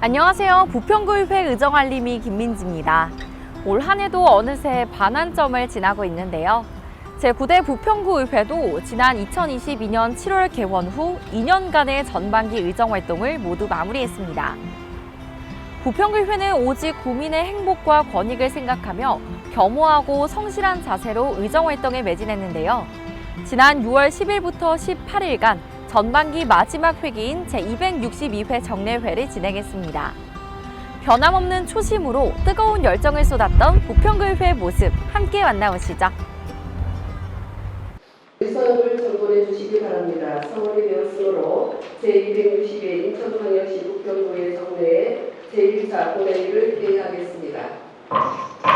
안녕하세요. 부평구의회 의정알림이 김민지입니다. 올 한 해도 어느새 반환점을 지나고 있는데요. 제9대 부평구의회도 지난 2022년 7월 개원 후 2년간의 전반기 의정 활동을 모두 마무리했습니다. 부평구의회는 오직 국민의 행복과 권익을 생각하며 겸허하고 성실한 자세로 의정 활동에 매진했는데요. 지난 6월 10일부터 18일간 전반기 마지막 회기인 제262회 정례회를 진행했습니다. 변함없는 초심으로 뜨거운 열정을 쏟았던 부평구의회 모습 함께 만나보시죠. 의사협을 전달해 주시기 바랍니다. 3월이 되었으므로 제262회 인천광역시 부평구의 정례에 제1차 본회의를 개회하겠습니다.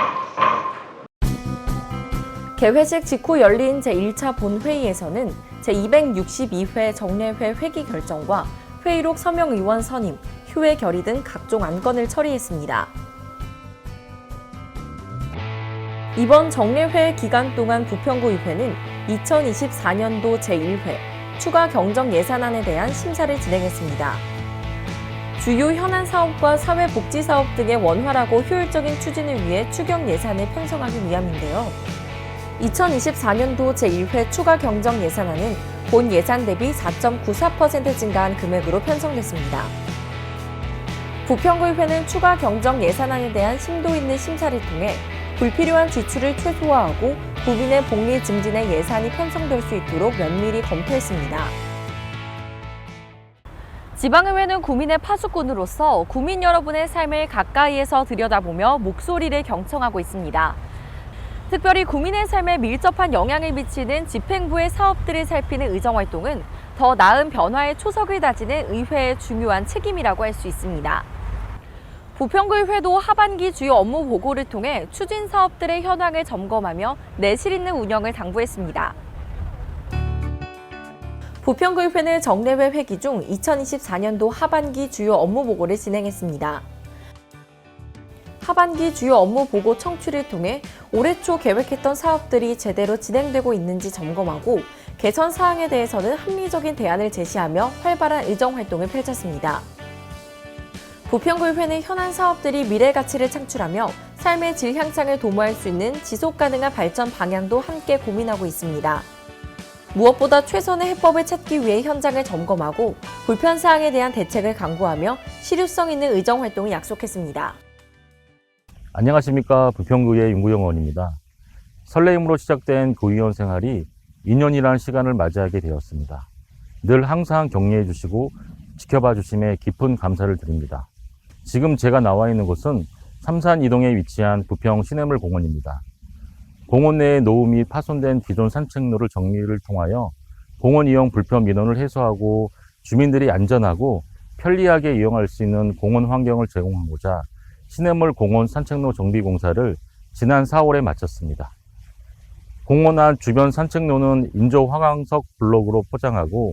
개회식 직후 열린 제1차 본회의에서는 제262회 정례회 회기 결정과 회의록 서명 의원 선임, 휴회 결의 등 각종 안건을 처리했습니다. 이번 정례회 기간 동안 부평구의회는 2024년도 제1회 추가 경정 예산안에 대한 심사를 진행했습니다. 주요 현안 사업과 사회복지 사업 등의 원활하고 효율적인 추진을 위해 추경 예산을 편성하기 위함인데요. 2024년도 제1회 추가 경정 예산안은 본 예산 대비 4.94% 증가한 금액으로 편성됐습니다. 부평구의회는 추가 경정 예산안에 대한 심도 있는 심사를 통해 불필요한 지출을 최소화하고 국민의 복리 증진에 예산이 편성될 수 있도록 면밀히 검토했습니다. 지방의회는 국민의 파수꾼으로서 국민 여러분의 삶을 가까이에서 들여다보며 목소리를 경청하고 있습니다. 특별히 국민의 삶에 밀접한 영향을 미치는 집행부의 사업들을 살피는 의정활동은 더 나은 변화의 초석을 다지는 의회의 중요한 책임이라고 할 수 있습니다. 부평구의회도 하반기 주요 업무 보고를 통해 추진 사업들의 현황을 점검하며 내실 있는 운영을 당부했습니다. 부평구의회는 정례회 회기 중 2024년도 하반기 주요 업무 보고를 진행했습니다. 하반기 주요 업무 보고 청취를 통해 올해 초 계획했던 사업들이 제대로 진행되고 있는지 점검하고 개선 사항에 대해서는 합리적인 대안을 제시하며 활발한 의정 활동을 펼쳤습니다. 부평구의회는 현안 사업들이 미래 가치를 창출하며 삶의 질 향상을 도모할 수 있는 지속 가능한 발전 방향도 함께 고민하고 있습니다. 무엇보다 최선의 해법을 찾기 위해 현장을 점검하고 불편 사항에 대한 대책을 강구하며 실효성 있는 의정 활동을 약속했습니다. 안녕하십니까 부평구의 윤구영 의원입니다. 설레임으로 시작된 구의원 생활이 2년이라는 시간을 맞이하게 되었습니다. 늘 항상 격려해 주시고 지켜봐 주심에 깊은 감사를 드립니다. 지금 제가 나와 있는 곳은 삼산 이동에 위치한 부평 시냇물 공원입니다. 공원 내의 노후 및 파손된 기존 산책로를 정리를 통하여 공원 이용 불편 민원을 해소하고 주민들이 안전하고 편리하게 이용할 수 있는 공원 환경을 제공하고자 시냇물 공원 산책로 정비 공사를 지난 4월에 마쳤습니다. 공원 안 주변 산책로는 인조 화강석 블록으로 포장하고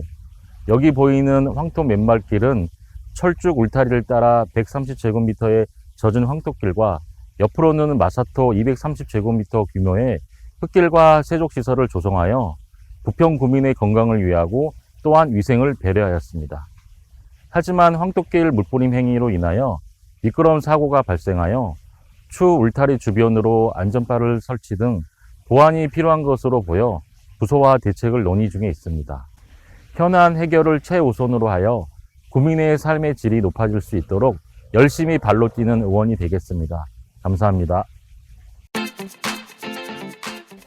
여기 보이는 황토 맨발길은 철쭉 울타리를 따라 130제곱미터의 젖은 황토길과 옆으로는 마사토 230제곱미터 규모의 흙길과 세족시설을 조성하여 부평 구민의 건강을 위하고 또한 위생을 배려하였습니다. 하지만 황토길 물뿌림 행위로 인하여 미끄러운 사고가 발생하여 추 울타리 주변으로 안전바를 설치 등 보완이 필요한 것으로 보여 부서와 대책을 논의 중에 있습니다. 현안 해결을 최우선으로 하여 국민의 삶의 질이 높아질 수 있도록 열심히 발로 뛰는 의원이 되겠습니다. 감사합니다.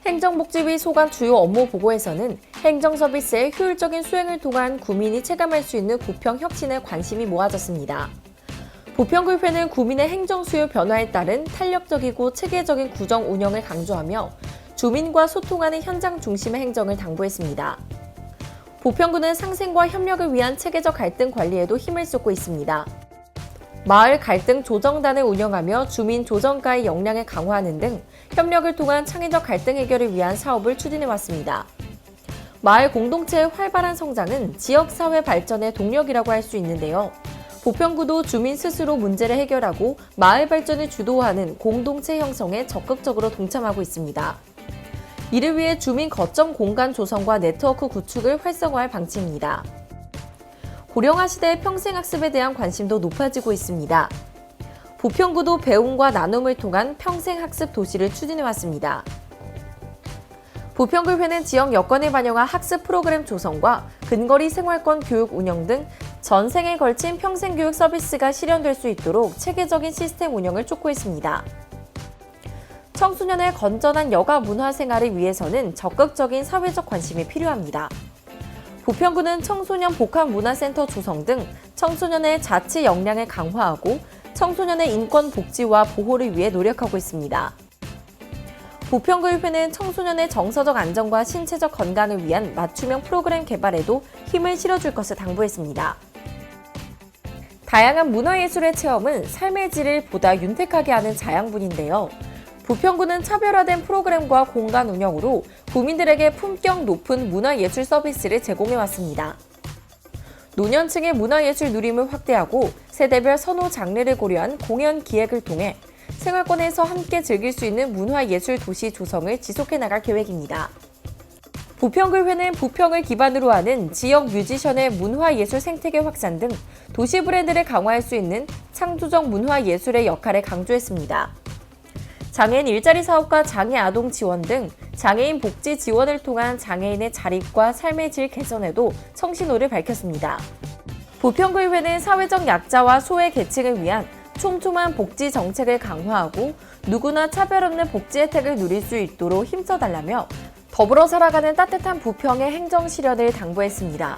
행정복지위 소관 주요 업무 보고에서는 행정 서비스의 효율적인 수행을 통한 국민이 체감할 수 있는 부평 혁신에 관심이 모아졌습니다. 부평구회는 구민의 행정수요 변화에 따른 탄력적이고 체계적인 구정 운영을 강조하며 주민과 소통하는 현장 중심의 행정을 당부했습니다. 부평구는 상생과 협력을 위한 체계적 갈등 관리에도 힘을 쏟고 있습니다. 마을 갈등 조정단을 운영하며 주민 조정가의 역량을 강화하는 등 협력을 통한 창의적 갈등 해결을 위한 사업을 추진해 왔습니다. 마을 공동체의 활발한 성장은 지역사회 발전의 동력이라고 할 수 있는데요. 부평구도 주민 스스로 문제를 해결하고 마을 발전을 주도하는 공동체 형성에 적극적으로 동참하고 있습니다. 이를 위해 주민 거점 공간 조성과 네트워크 구축을 활성화할 방침입니다. 고령화 시대의 평생학습에 대한 관심도 높아지고 있습니다. 부평구도 배움과 나눔을 통한 평생학습 도시를 추진해왔습니다. 부평구회는 지역 여건을 반영한 학습 프로그램 조성과 근거리 생활권 교육 운영 등 전생에 걸친 평생교육 서비스가 실현될 수 있도록 체계적인 시스템 운영을 촉구했습니다. 청소년의 건전한 여가 문화 생활을 위해서는 적극적인 사회적 관심이 필요합니다. 부평구는 청소년 복합문화센터 조성 등 청소년의 자치 역량을 강화하고 청소년의 인권 복지와 보호를 위해 노력하고 있습니다. 부평구의회는 청소년의 정서적 안정과 신체적 건강을 위한 맞춤형 프로그램 개발에도 힘을 실어줄 것을 당부했습니다. 다양한 문화예술의 체험은 삶의 질을 보다 윤택하게 하는 자양분인데요. 부평구는 차별화된 프로그램과 공간 운영으로 국민들에게 품격 높은 문화예술 서비스를 제공해왔습니다. 노년층의 문화예술 누림을 확대하고 세대별 선호 장르를 고려한 공연 기획을 통해 생활권에서 함께 즐길 수 있는 문화예술 도시 조성을 지속해 나갈 계획입니다. 부평글회는 부평을 기반으로 하는 지역 뮤지션의 문화예술 생태계 확산 등 도시 브랜드를 강화할 수 있는 창조적 문화예술의 역할을 강조했습니다. 장애인 일자리 사업과 장애 아동 지원 등 장애인 복지 지원을 통한 장애인의 자립과 삶의 질 개선에도 청신호를 밝혔습니다. 부평구의회는 사회적 약자와 소외 계층을 위한 촘촘한 복지 정책을 강화하고 누구나 차별 없는 복지 혜택을 누릴 수 있도록 힘써달라며 더불어 살아가는 따뜻한 부평의 행정 실현을 당부했습니다.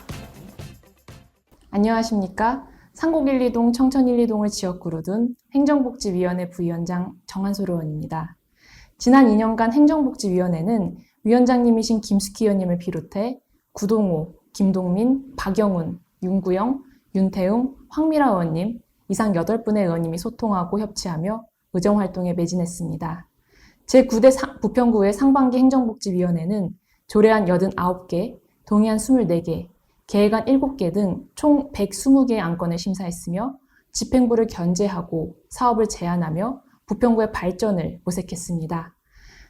안녕하십니까. 상곡 1, 2동 청천 1, 2동을 지역구로 둔 행정복지위원회 부위원장 정한솔 의원입니다. 지난 2년간 행정복지위원회는 위원장님이신 김숙희 의원님을 비롯해 구동호, 김동민, 박영훈, 윤구영, 윤태웅, 황미라 의원님 이상 8분의 의원님이 소통하고 협치하며 의정활동에 매진했습니다. 제9대 부평구의 상반기 행정복지위원회는 조례안 89개, 동의안 24개, 계획안 7개 등 총 120개의 안건을 심사했으며 집행부를 견제하고 사업을 제한하며 부평구의 발전을 모색했습니다.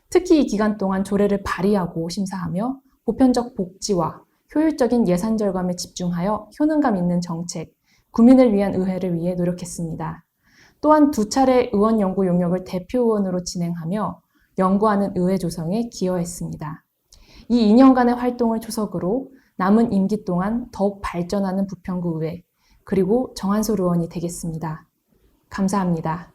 특히 이 기간 동안 조례를 발의하고 심사하며 보편적 복지와 효율적인 예산 절감에 집중하여 효능감 있는 정책, 국민을 위한 의회를 위해 노력했습니다. 또한 두 차례 의원 연구 용역을 대표 의원으로 진행하며 연구하는 의회 조성에 기여했습니다. 이 2년간의 활동을 초석으로 남은 임기 동안 더욱 발전하는 부평구 의회 그리고 정한솔 의원이 되겠습니다. 감사합니다.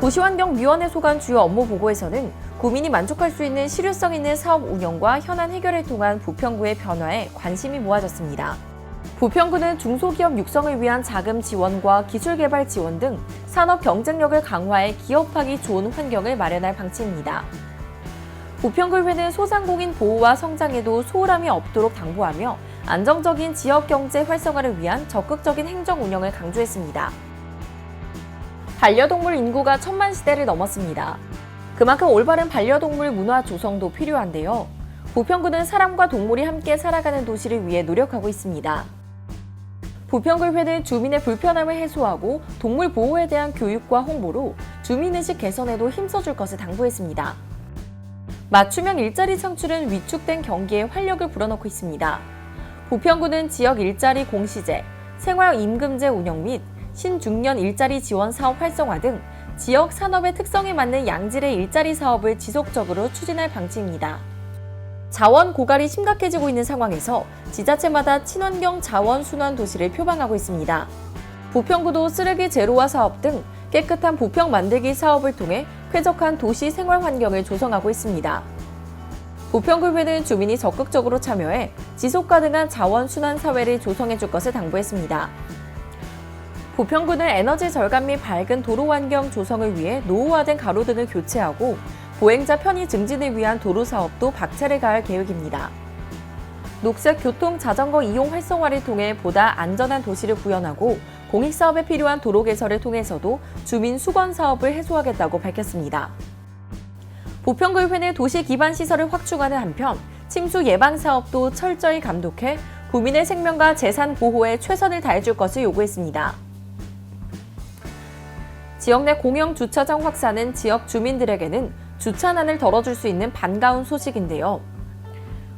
도시환경위원회 소관 주요 업무 보고에서는 구민이 만족할 수 있는 실효성 있는 사업 운영과 현안 해결을 통한 부평구의 변화에 관심이 모아졌습니다. 부평구는 중소기업 육성을 위한 자금 지원과 기술 개발 지원 등 산업 경쟁력을 강화해 기업하기 좋은 환경을 마련할 방침입니다. 부평굴회는 소상공인 보호와 성장에도 소홀함이 없도록 당부하며 안정적인 지역 경제 활성화를 위한 적극적인 행정 운영을 강조했습니다. 반려동물 인구가 천만 시대를 넘었습니다. 그만큼 올바른 반려동물 문화 조성도 필요한데요. 부평구는 사람과 동물이 함께 살아가는 도시를 위해 노력하고 있습니다. 부평굴회는 주민의 불편함을 해소하고 동물 보호에 대한 교육과 홍보로 주민의식 개선에도 힘써줄 것을 당부했습니다. 맞춤형 일자리 창출은 위축된 경기에 활력을 불어넣고 있습니다. 부평구는 지역 일자리 공시제, 생활 임금제 운영 및 신중년 일자리 지원 사업 활성화 등 지역 산업의 특성에 맞는 양질의 일자리 사업을 지속적으로 추진할 방침입니다. 자원 고갈이 심각해지고 있는 상황에서 지자체마다 친환경 자원 순환 도시를 표방하고 있습니다. 부평구도 쓰레기 제로화 사업 등 깨끗한 부평 만들기 사업을 통해 쾌적한 도시 생활 환경을 조성하고 있습니다. 부평굴회는 주민이 적극적으로 참여해 지속 가능한 자원 순환 사회를 조성해 줄 것을 당부했습니다. 부평구는 에너지 절감 및 밝은 도로 환경 조성을 위해 노후화된 가로등을 교체하고 보행자 편의 증진을 위한 도로 사업도 박차를 가할 계획입니다. 녹색 교통 자전거 이용 활성화를 통해 보다 안전한 도시를 구현하고 공익 사업에 필요한 도로 개설을 통해서도 주민 수건 사업을 해소하겠다고 밝혔습니다. 부평구의회는 도시 기반 시설을 확충하는 한편 침수 예방 사업도 철저히 감독해 구민의 생명과 재산 보호에 최선을 다해줄 것을 요구했습니다. 지역 내 공영 주차장 확산은 지역 주민들에게는 주차난을 덜어줄 수 있는 반가운 소식인데요.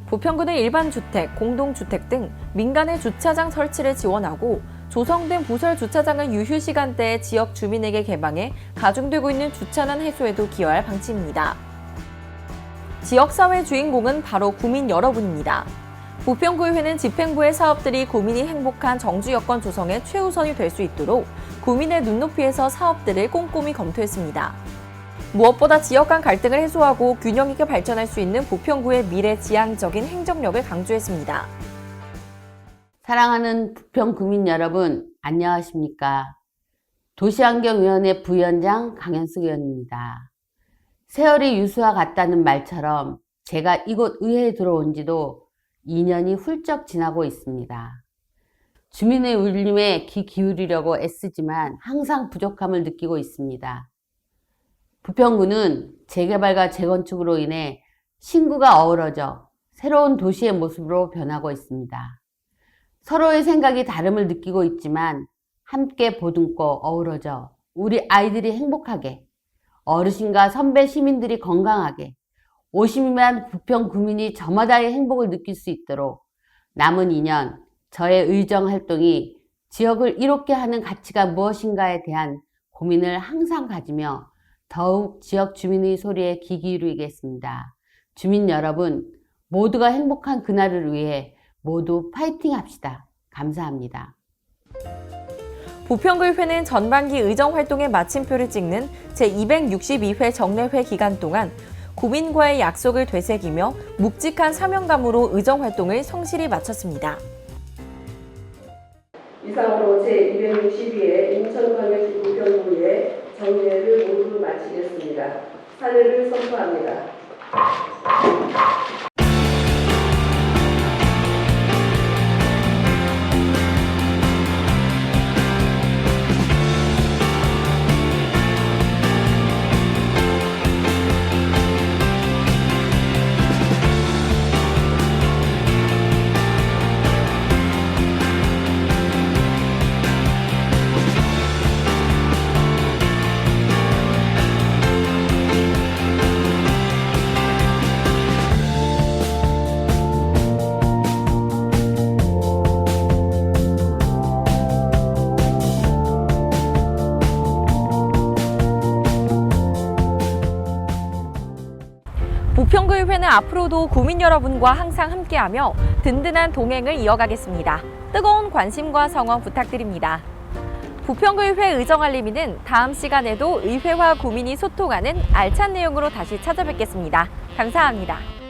부평구는 일반 주택, 공동주택 등 민간의 주차장 설치를 지원하고 조성된 부설 주차장을 유휴 시간대에 지역 주민에게 개방해 가중되고 있는 주차난 해소에도 기여할 방침입니다. 지역사회 주인공은 바로 구민 여러분입니다. 부평구의회는 집행부의 사업들이 구민이 행복한 정주 여건 조성에 최우선이 될 수 있도록 구민의 눈높이에서 사업들을 꼼꼼히 검토했습니다. 무엇보다 지역 간 갈등을 해소하고 균형 있게 발전할 수 있는 부평구의 미래 지향적인 행정력을 강조했습니다. 사랑하는 부평 구민 여러분, 안녕하십니까? 도시환경위원회 부위원장 강현숙 의원입니다. 세월이 유수와 같다는 말처럼 제가 이곳 의회에 들어온 지도 2년이 훌쩍 지나고 있습니다. 주민의 울림에 귀 기울이려고 애쓰지만 항상 부족함을 느끼고 있습니다. 부평구는 재개발과 재건축으로 인해 신구가 어우러져 새로운 도시의 모습으로 변하고 있습니다. 서로의 생각이 다름을 느끼고 있지만 함께 보듬고 어우러져 우리 아이들이 행복하게 어르신과 선배 시민들이 건강하게 50만 부평 구민이 저마다의 행복을 느낄 수 있도록 남은 2년 저의 의정 활동이 지역을 이롭게 하는 가치가 무엇인가에 대한 고민을 항상 가지며 더욱 지역 주민의 소리에 귀 기울이겠습니다. 주민 여러분, 모두가 행복한 그날을 위해 모두 파이팅 합시다. 감사합니다. 부평구의회는 전반기 의정 활동의 마침표를 찍는 제262회 정례회 기간 동안 구민과의 약속을 되새기며 묵직한 사명감으로 의정 활동을 성실히 마쳤습니다. 이상으로 제262회 인천광역시 부평구의 정례를 모두 마치겠습니다. 사례를 선포합니다. 부평구의회는 앞으로도 구민 여러분과 항상 함께하며 든든한 동행을 이어가겠습니다. 뜨거운 관심과 성원 부탁드립니다. 부평구의회 의정알림이는 다음 시간에도 의회와 구민이 소통하는 알찬 내용으로 다시 찾아뵙겠습니다. 감사합니다.